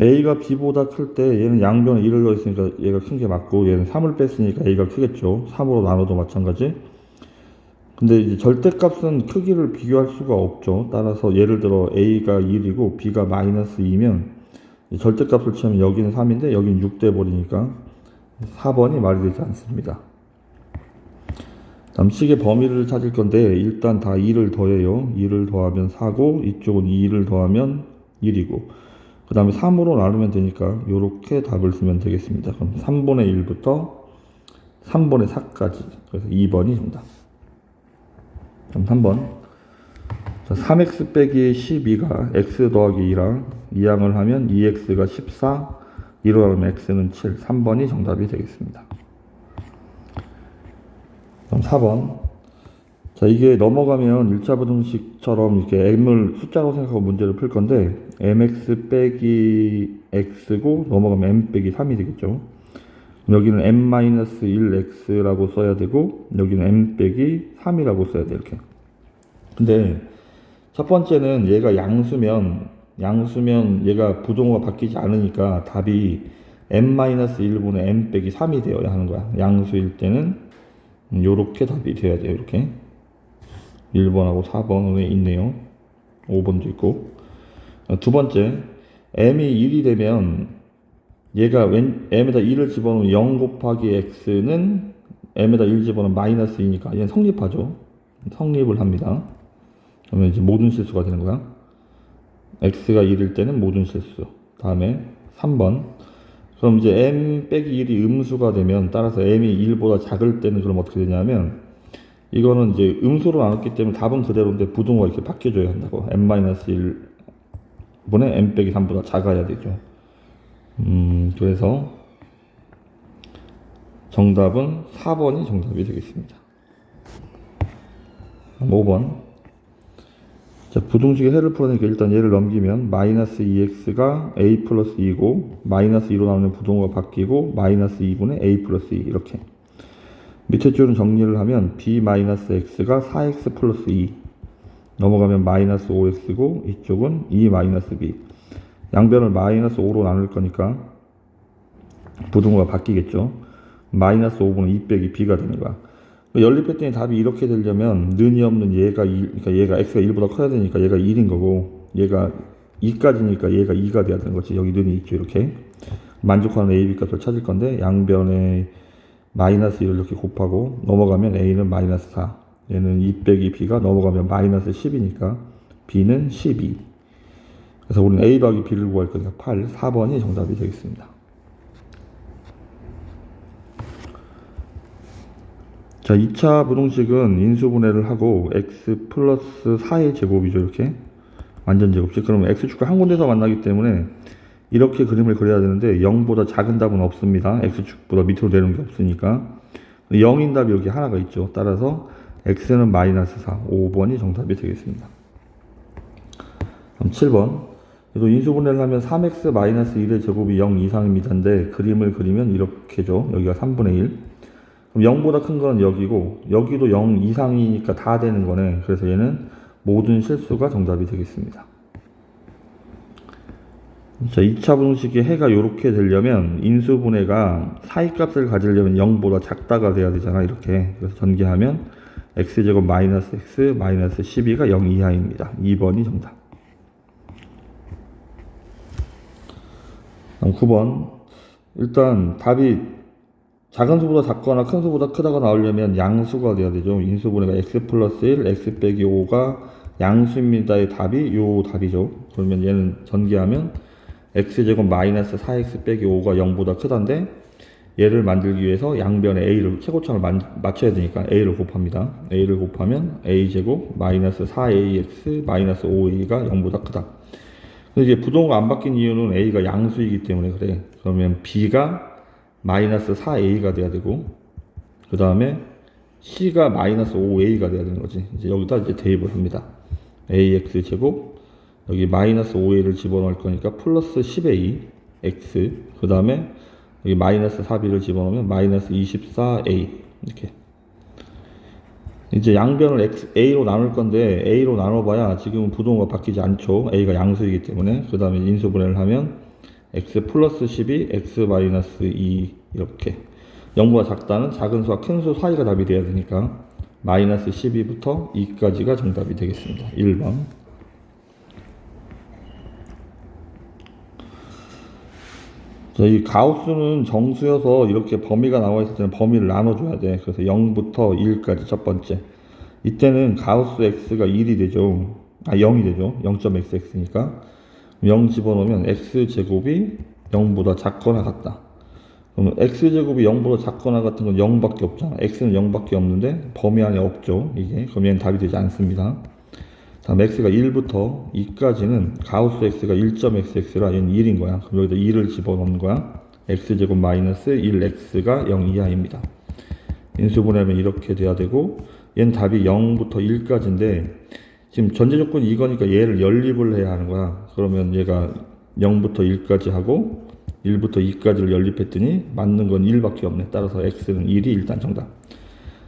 A가 B보다 클 때 얘는 양변에 1을 넣었으니까 얘가 큰 게 맞고 얘는 3을 뺐으니까 A가 크겠죠. 3으로 나눠도 마찬가지. 근데 이제 절대값은 크기를 비교할 수가 없죠. 따라서 예를 들어 A가 1이고 B가 마이너스 2면 절대값을 치면 여기는 3인데 여기는 6돼 버리니까 4번이 말이 되지 않습니다. 다음 식의 범위를 찾을 건데 일단 다 2를 더해요. 2를 더하면 4고 이쪽은 2를 더하면 1이고 그 다음에 3으로 나누면 되니까 이렇게 답을 쓰면 되겠습니다. 그럼 3분의 1부터 3분의 4까지 그래서 2번이 정답. 그럼 3번 자, 3x 빼기 12가 x 더하기 2랑 이항을 하면 2x가 14 2로 나누면 x는 7 3번이 정답이 되겠습니다. 그럼 4번. 자, 이게 넘어가면 1차 부등식처럼 이렇게 m을 숫자로 생각하고 문제를 풀 건데, mx 빼기 x고, 넘어가면 m 빼기 3이 되겠죠. 여기는 m-1x라고 써야 되고, 여기는 m 빼기 3이라고 써야 돼, 이렇게. 근데, 첫 번째는 얘가 양수면, 양수면 얘가 부동호가 바뀌지 않으니까 답이 m-1분의 m 빼기 3이 되어야 하는 거야. 양수일 때는 요렇게 답이 돼야 돼요. 이렇게 1번하고 4번에 있네요. 5번도 있고 두 번째 m이 1이 되면 얘가 왼, m에다 1을 집어넣으면 0 곱하기 x는 m에다 1 집어넣으면 마이너스 2니까 얘는 성립하죠. 성립을 합니다. 그러면 이제 모든 실수가 되는 거야. x가 1일 때는 모든 실수. 다음에 3번 그럼 이제 m 빼기 1이 음수가 되면 따라서 m이 1보다 작을 때는 그럼 어떻게 되냐면 이거는 이제 음수로 나눴기 때문에 답은 그대로인데 부동호가 이렇게 바뀌어줘야 한다고 m-1 분의 m 빼기 3보다 작아야 되죠. 음 그래서 정답은 4번이 정답이 되겠습니다. 5번. 자, 부등식의 해를 풀어내니까 일단 얘를 넘기면 마이너스 2x가 a 플러스 2고 마이너스 2로 나오면 부동호가 바뀌고 마이너스 2분의 a 플러스 2 이렇게. 밑에 줄은 정리를 하면 b 마이너스 x가 4x 플러스 2 넘어가면 마이너스 5x고 이쪽은 2 마이너스 b 양변을 마이너스 5로 나눌 거니까 부등호가 바뀌겠죠. 마이너스 5분의 2 빼기 b가 되는 거야. 연립했더니 답이 이렇게 되려면 는이 없는 얘가 2, 그러니까 얘가 x가 1보다 커야 되니까 얘가 1인 거고 얘가 2까지니까 얘가 2가 돼야 되는 거지. 여기 는이 있죠 이렇게. 만족하는 a, b 값을 찾을 건데 양변에 마이너스 1을 이렇게 곱하고 넘어가면 a는 마이너스 4 얘는 2 빼기 b가 넘어가면 마이너스 10이니까 b는 12 그래서 우리는 a 더하기 b를 구할 거니까 8, 4번이 정답이 되겠습니다 자, 2차 부동식은 인수분해를 하고 x 플러스 4의 제곱이죠, 이렇게. 완전 제곱식. 그러면 x축과 한 군데서 만나기 때문에 이렇게 그림을 그려야 되는데 0보다 작은 답은 없습니다. x축보다 밑으로 내려오는 게 없으니까. 0인 답이 여기 하나가 있죠. 따라서 x는 마이너스 4, 5번이 정답이 되겠습니다. 그럼 7번. 또 인수분해를 하면 3x 마이너스 1의 제곱이 0 이상입니다인데 그림을 그리면 이렇게죠. 여기가 3분의 1. 그럼 0보다 큰 건 여기고 여기도 0 이상이니까 다 되는 거네. 그래서 얘는 모든 실수가 정답이 되겠습니다. 자, 2차 분식의 해가 이렇게 되려면 인수분해가 사이값을 가지려면 0보다 작다가 돼야 되잖아. 이렇게. 그래서 전개하면 x제곱 마이너스 x 마이너스 12가 0 이하입니다. 2번이 정답. 다음 9번. 일단 답이 작은 수보다 작거나 큰 수보다 크다가 나오려면 양수가 돼야 되죠. 인수분해가 x 플러스 1, x 빼기 5가 양수입니다의 답이 요 답이죠. 그러면 얘는 전개하면 x제곱 마이너스 4x 빼기 5가 0보다 크다인데 얘를 만들기 위해서 양변에 a를 최고점을 만, 맞춰야 되니까 a를 곱합니다. a를 곱하면 a제곱 마이너스 4ax 마이너스 5a가 0보다 크다. 근데 이제 부동호가 안 바뀐 이유는 a가 양수이기 때문에 그래. 그러면 b가 마이너스 4a가 돼야 되고 그 다음에 c가 마이너스 5a가 돼야 되는 거지 이제 여기다 이제 대입을 합니다 ax 제곱 여기 마이너스 5a를 집어넣을 거니까 플러스 10a x 그 다음에 여기 마이너스 4b를 집어넣으면 마이너스 24a 이렇게. 이제 양변을 x, a로 나눌 건데 a로 나눠봐야 지금은 부동호가 바뀌지 않죠. A가 양수이기 때문에. 그 다음에 인수분해를 하면 x 플러스 12, x 마이너스 2 이렇게. 0보다 작다는 작은 수와 큰 수 사이가 답이 돼야 되니까 마이너스 12부터 2까지가 정답이 되겠습니다. 1번 이 가우스는 정수여서 이렇게 범위가 나와 있을 때는 범위를 나눠줘야 돼. 그래서 0부터 1까지 첫 번째. 이때는 가우스 x가 1이 되죠. 아, 0이 되죠. 0.xx니까. 0 집어넣으면 x제곱이 0보다 작거나 같다. 그러면 x제곱이 0보다 작거나 같은 건 0밖에 없잖아. x는 0밖에 없는데 범위 안에 없죠. 이게. 그럼 얘는 답이 되지 않습니다. 다음 x가 1부터 2까지는 가우스 x가 1.xx라 얘는 1인 거야. 그럼 여기다 2를 집어넣는 거야. x제곱 마이너스 1x가 0 이하입니다. 인수분해하면 이렇게 돼야 되고 얘는 답이 0부터 1까지인데 지금 전제 조건이 이거니까 얘를 연립을 해야 하는 거야. 그러면 얘가 0부터 1까지 하고 1부터 2까지를 연립했더니 맞는 건 1밖에 없네. 따라서 x는 1이 일단 정답.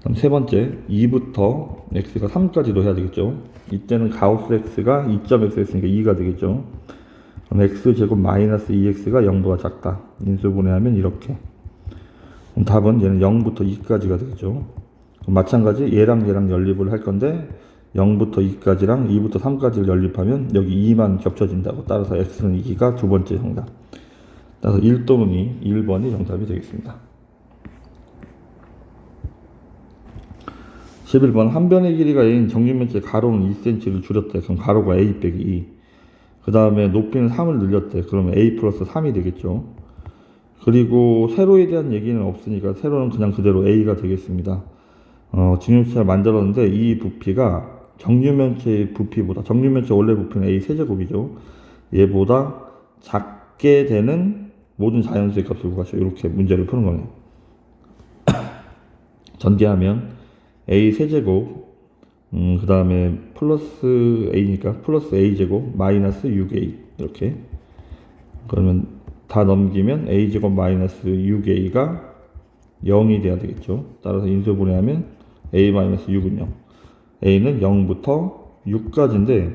그럼 세 번째 2부터 x가 3까지도 해야 되겠죠. 이때는 가우스 x가 2.x였으니까 2가 되겠죠. 그럼 x 제곱 마이너스 2x가 0보다 작다. 인수분해하면 이렇게. 그럼 답은 얘는 0부터 2까지가 되겠죠. 마찬가지 얘랑 얘랑 연립을 할 건데 0부터 2까지랑 2부터 3까지를 연립하면 여기 2만 겹쳐진다고. 따라서 x는 2가 두 번째 정답. 따라서 1 또는 2, 1번이 정답이 되겠습니다. 11번 한 변의 길이가 a인 정육면체 가로는 2cm를 줄였대. 그럼 가로가 a 빼기 2. 그 다음에 높이는 3을 늘렸대. 그러면 a 플러스 3이 되겠죠. 그리고 세로에 대한 얘기는 없으니까 세로는 그냥 그대로 a가 되겠습니다. 어, 정육면체를 만들었는데 이 부피가 정육면체의 부피보다 정육면체 원래 부피는 a 세제곱이죠. 얘보다 작게 되는 모든 자연수의 값을 구하시오. 이렇게 문제를 푸는 거네요. 전개하면 a 세제곱 음, 그 다음에 플러스 a니까 플러스 a 제곱 마이너스 6a 이렇게. 그러면 다 넘기면 a 제곱 마이너스 6a가 0이 돼야 되겠죠. 따라서 인수분해하면 a 마이너스 6은 0 a는 0부터 6까지인데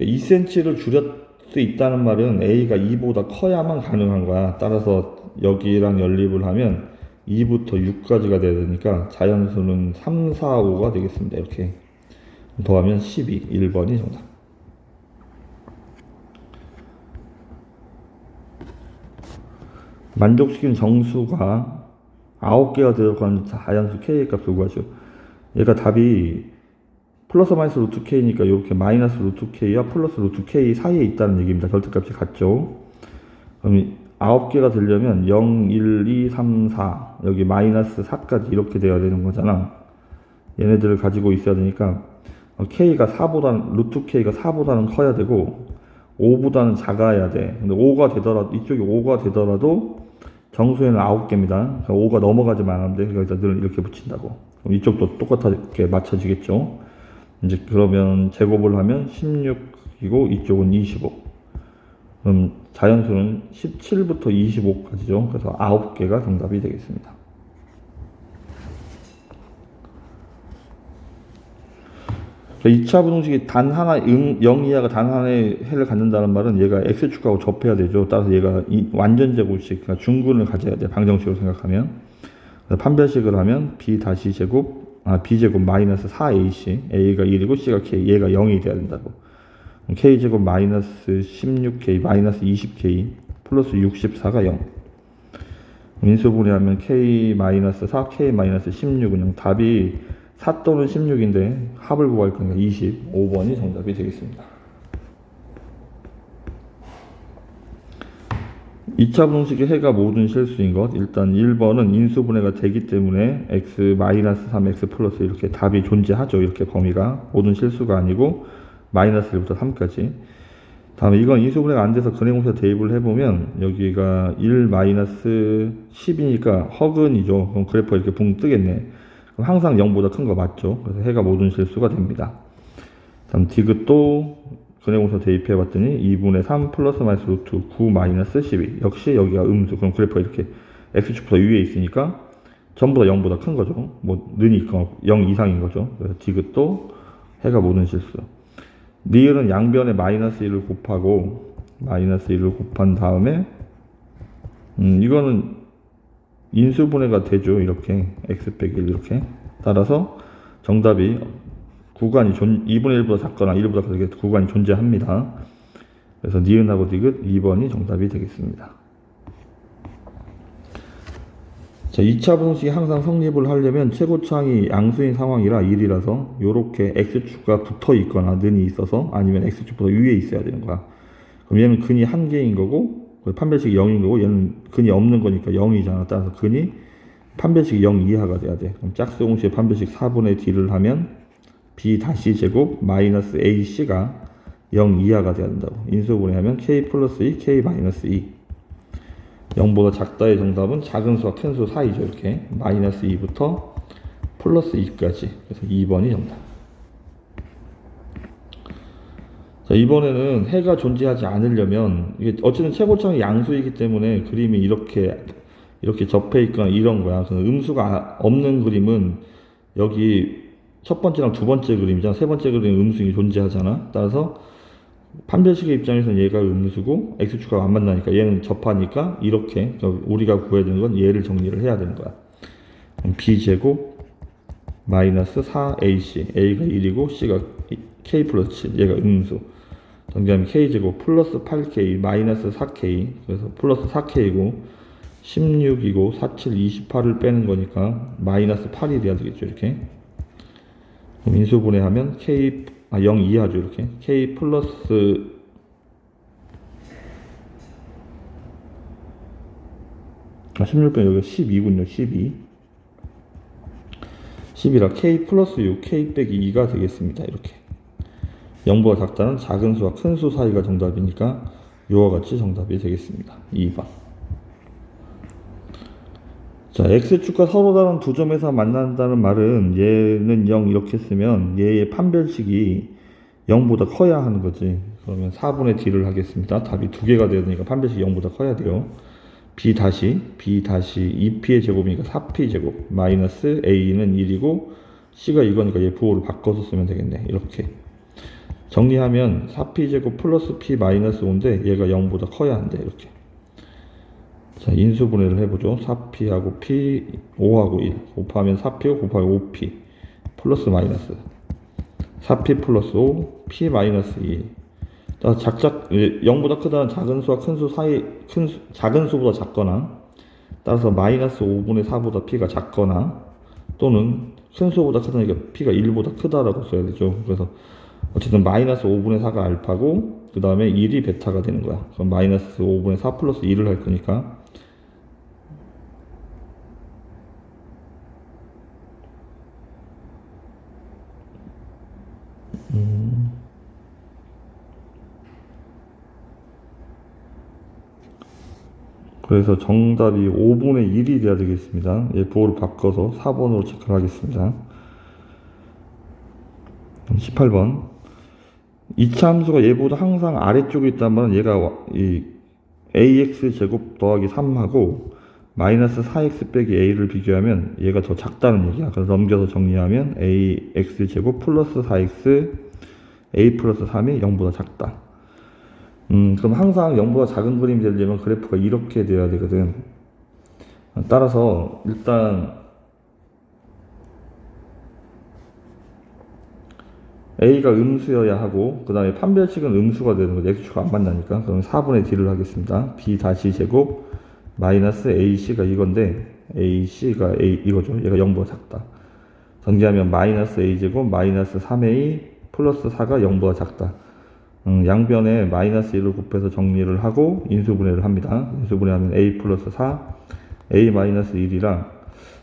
2cm를 줄였 수 있다는 말은 a가 2보다 커야만 가능한 거야. 따라서 여기랑 연립을 하면 2부터 6까지가 돼야 되니까 자연수는 3, 4, 5가 되겠습니다. 이렇게 더하면 12, 1번이 정답. 만족시킨 정수가 9개가 들어가는 자연수 k의 값을 구하죠. 얘가 답이 플러스 마이너스 루트 k니까 이렇게 마이너스 루트 k와 플러스 루트 k 사이에 있다는 얘기입니다. 절대값이 같죠. 그럼 9개가 되려면 0, 1, 2, 3, 4 여기 마이너스 4까지 이렇게 돼야 되는 거잖아. 얘네들을 가지고 있어야 되니까 k가 4보다는 루트 k가 4보다는 커야 되고 5보다는 작아야 돼. 근데 5가 되더라도 이쪽이 5가 되더라도 정수에는 9개입니다. 그러니까 5가 넘어가지만 않으면 돼. 그러니까 늘 이렇게 붙인다고. 그럼 이쪽도 똑같게 맞춰지겠죠? 이제 그러면 제곱을 하면 16이고 이쪽은 25 그럼 자연수는 17부터 25까지죠. 그래서 9개가 정답이 되겠습니다. 자, 2차 부동식이 단 하나, 0 이하가 단 하나의 해를 갖는다는 말은 얘가 x축하고 접해야 되죠. 따라서 얘가 완전 제곱식, 그러니까 중근을 가져야 돼. 방정식으로 생각하면. 판별식을 하면 b 다시 제곱, 아, b 제곱 마이너스 4ac, a가 1이고 c가 k, 얘가 0이 돼야 된다고. K제곱 마이너스 16k 마이너스 20k 플러스 64가 0 민수분해하면 k 마이너스 4 k 마이너스 16은 0 답이 4 또는 16인데 합을 구할 거니까 25번이 정답이 되겠습니다. 2차 분식의 해가 모든 실수인 것. 일단 1번은 인수분해가 되기 때문에 x 마이너스 3 x 플러스 이렇게 답이 존재하죠. 이렇게 범위가 모든 실수가 아니고 마이너스 1부터 3까지. 다음에 이건 인수분해가 안 돼서 근해공사 대입을 해보면 여기가 1 마이너스 10이니까 허근이죠. 그럼 그래프가 이렇게 붕 뜨겠네. 그럼 항상 0보다 큰 거 맞죠. 그래서 해가 모든 실수가 됩니다. 다음 디귿도 근해공사 대입해 봤더니 2분의 3 플러스 마이너스 루트 9 마이너스 12. 역시 여기가 음수. 그럼 그래프가 이렇게 x축보다 위에 있으니까 전부 다 0보다 큰 거죠. 뭐 느니까 0 이상인 거죠. 그래서 디귿도 해가 모든 실수. 리을은 양변에 마이너스 1을 곱하고 마이너스 1을 곱한 다음에 음, 이거는 인수분해가 되죠. 이렇게 x 빼기 1 이렇게 따라서 정답이 구간이 존 2분의 1보다 작거나 1보다 크게 구간이 존재합니다. 그래서 니은하고 디귿 2번이 정답이 되겠습니다. 자, 2차 분식이 항상 성립을 하려면 최고차항이 양수인 상황이라 1이라서 요렇게 x축과 붙어 있거나 는이 있어서 아니면 x축보다 위에 있어야 되는 거야. 그럼 얘는 근이 한 개인 거고 판별식이 0인 거고 얘는 근이 없는 거니까 0이잖아. 따라서 근이 판별식이 0 이하가 돼야 돼. 그럼 짝수공식의 판별식 4분의 d를 하면 b 다시 제곱 마이너스 ac가 0 이하가 돼야 된다고. 인수분해하면 k 플러스 2, k 마이너스 2. 0보다 작다의 정답은 작은 수와 큰 수 사이죠. 이렇게 마이너스 2부터 플러스 2까지. 그래서 2번이 정답. 자, 이번에는 해가 존재하지 않으려면 이게 어쨌든 최고점이 양수이기 때문에 그림이 이렇게 이렇게 접해 있거나 이런 거야. 그래서 음수가 없는 그림은 여기 첫 번째랑 두 번째 그림이잖아. 세 번째 그림은 음수이 존재하잖아. 따라서 판별식의 입장에서는 얘가 음수고 x축하고 안 만나니까 얘는 접하니까 이렇게 우리가 구해야 되는 건 얘를 정리를 해야 되는 거야. b제곱 마이너스 4ac a가 1이고 c가 k 플러스 7 얘가 음수. 정리하면 k제곱 플러스 8k 마이너스 4k 그래서 플러스 4k이고 16이고 47 28을 빼는 거니까 마이너스 8이 돼야 되겠죠 이렇게. 인수분해하면 k 아, 0 이하죠, 이렇게. k 플러스 아, 16번 여기가 12군요, 12. 10이라 k 플러스 6, k 빼기 2가 되겠습니다, 이렇게. 0보다 작다는 작은 수와 큰 수 사이가 정답이니까 요와 같이 정답이 되겠습니다. 2번. 자, x축과 서로 다른 두 점에서 만난다는 말은 얘는 0 이렇게 쓰면 얘의 판별식이 0보다 커야 하는 거지. 그러면 4분의 d를 하겠습니다. 답이 두 개가 되니까 판별식이 0보다 커야 돼요. b 다시 b 다시 2p의 제곱이니까 4p 제곱 마이너스 a는 1이고 c가 이거니까 얘 부호를 바꿔서 쓰면 되겠네. 이렇게 정리하면 4p 제곱 플러스 p 마이너스 5인데 얘가 0보다 커야 한대. 이렇게 자, 인수분해를 해보죠. 4p하고 p, 5하고 1. 곱하면 4p, 곱하면 5p. 플러스 마이너스. 4p 플러스 5, p 마이너스 2. 자, 작작, 0보다 크다는 작은 수와 큰 수 사이, 큰 수, 작은 수보다 작거나, 따라서 마이너스 5분의 4보다 p가 작거나, 또는 큰 수보다 크다니까 p가 1보다 크다라고 써야 되죠. 그래서, 어쨌든 마이너스 5분의 4가 알파고, 그 다음에 1이 베타가 되는 거야. 그럼 마이너스 5분의 4 플러스 1을 할 거니까, 그래서 정답이 5분의 1이 돼야 되겠습니다. 예, 부호를 바꿔서 4번으로 체크를 하겠습니다. 18번. 2차 함수가 얘보다 항상 아래쪽에 있다면 얘가 이 ax 제곱 더하기 3하고 마이너스 4x 빼기 a를 비교하면 얘가 더 작다는 얘기야. 그래서 넘겨서 정리하면 ax 제곱 플러스 4x a 플러스 3이 0보다 작다. 음, 그럼 항상 0보다 작은 그림이 되려면 그래프가 이렇게 돼야 되거든. 따라서 일단 A가 음수여야 하고 그 다음에 판별식은 음수가 되는 거죠. X축과 안 만나니까. 그럼 4분의 D를 하겠습니다. B 다시 제곱 마이너스 AC가 이건데 AC가 A 이거죠. 얘가 0보다 작다. 전개하면 마이너스 A 제곱 마이너스 3A 플러스 4가 0보다 작다. 음, 양변에 마이너스 1을 곱해서 정리를 하고 인수분해를 합니다. 인수분해하면 a 플러스 4, a 마이너스 1이랑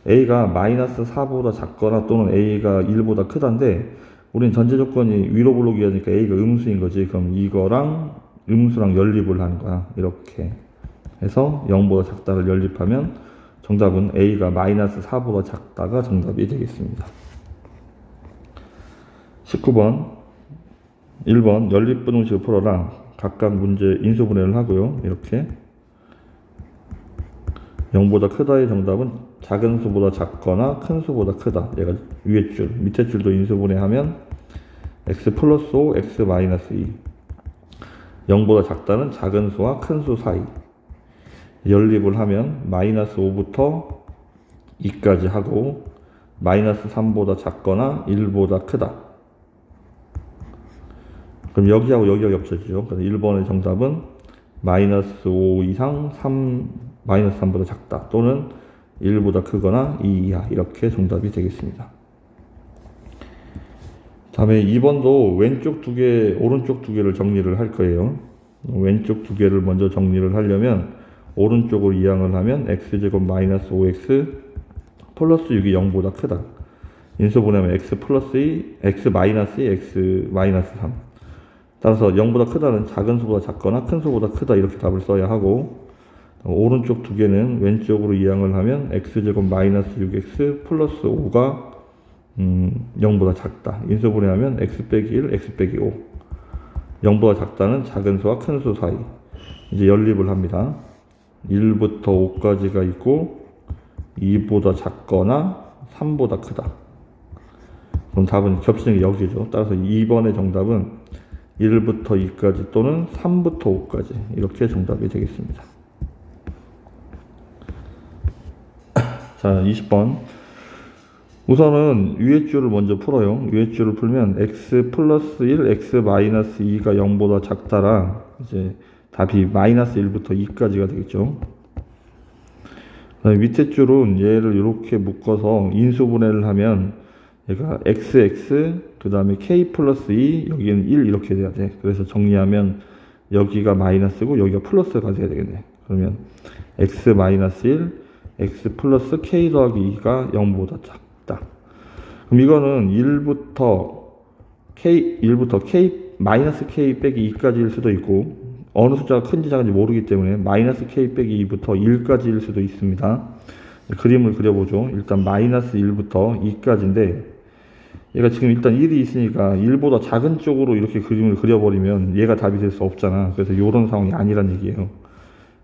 a가 마이너스 4보다 작거나 또는 a가 1보다 크다인데 우린 전제 조건이 위로 블록이니까 a가 음수인 거지. 그럼 이거랑 음수랑 연립을 하는 거야. 이렇게 해서 0보다 작다를 연립하면 정답은 a가 마이너스 4보다 작다가 정답이 되겠습니다. 19번 1번 연립분홍식을 풀어라. 각각 문제 인수분해를 하고요. 이렇게 0보다 크다의 정답은 작은 수보다 작거나 큰 수보다 크다. 얘가 위에 줄, 밑에 줄도 인수분해하면 x 플러스 5, x 마이너스 2. 0보다 작다는 작은 수와 큰 수 사이. 연립을 하면 마이너스 5부터 2까지 하고 마이너스 3보다 작거나 1보다 크다. 그럼 여기하고 여기가 겹쳐지죠. 그래서 1번의 정답은 마이너스 5 이상 3 마이너스 3보다 작다 또는 1보다 크거나 2 이하 이렇게 정답이 되겠습니다. 다음에 2번도 왼쪽 두 개, 오른쪽 두 개를 정리를 할 거예요. 왼쪽 두 개를 먼저 정리를 하려면 오른쪽으로 이항을 하면 x제곱 마이너스 5x 플러스 6이 0보다 크다. 인수 보내면 x 플러스 2, x 마이너스 2, x 마이너스 3. 따라서 0보다 크다는 작은 수보다 작거나 큰 수보다 크다 이렇게 답을 써야 하고 오른쪽 두 개는 왼쪽으로 이항을 하면 x제곱 마이너스 6x 플러스 5가 음, 0보다 작다. 인수분해하면 x 빼기 1, x 빼기 5. 0보다 작다는 작은 수와 큰 수 사이. 이제 연립을 합니다. 1부터 5까지가 있고 2보다 작거나 3보다 크다. 그럼 답은 겹치는 게 여기죠. 따라서 2번의 정답은 1부터 2까지 또는 3부터 5까지 이렇게 정답이 되겠습니다. 자, 20번. 우선은 위의 줄을 먼저 풀어요. 위의 줄을 풀면 x 플러스 1, x 마이너스 2가 0보다 작다라 이제 답이 마이너스 1부터 2까지가 되겠죠. 밑에 줄은 얘를 이렇게 묶어서 인수분해를 하면 얘가 xx 그 다음에 k 플러스 2 여기는 1 이렇게 돼야 돼. 그래서 정리하면 여기가 마이너스고 여기가 플러스가 돼야 되겠네. 그러면 x 마이너스 1, x 플러스 k 더하기 2가 0보다 작다. 그럼 이거는 1부터 k 1부터 k 마이너스 k 빼기 2까지일 수도 있고 어느 숫자가 큰지 작은지 모르기 때문에 마이너스 k 빼기 2부터 1까지일 수도 있습니다. 그림을 그려보죠. 일단 마이너스 1부터 2까지인데 얘가 지금 일단 1이 있으니까 1보다 작은 쪽으로 이렇게 그림을 그려버리면 얘가 답이 될 수 없잖아. 그래서 이런 상황이 아니란 얘기예요.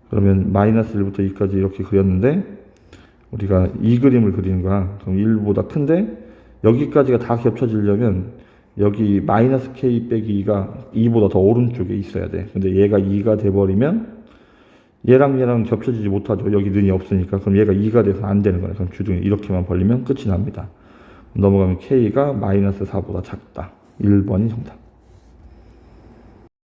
그러면 마이너스 1부터 2까지 이렇게 그렸는데 우리가 이 그림을 그리는 거야. 그럼 1보다 큰데 여기까지가 다 겹쳐지려면 여기 마이너스 k 빼기 2가 2보다 더 오른쪽에 있어야 돼. 근데 얘가 2가 돼버리면 얘랑 얘랑 겹쳐지지 못하죠. 여기 는이 없으니까. 그럼 얘가 2가 돼서 안 되는 거예요. 그럼 주둥이 이렇게만 벌리면 끝이 납니다. 넘어가면 k가 마이너스 4보다 작다. 1번이 정답.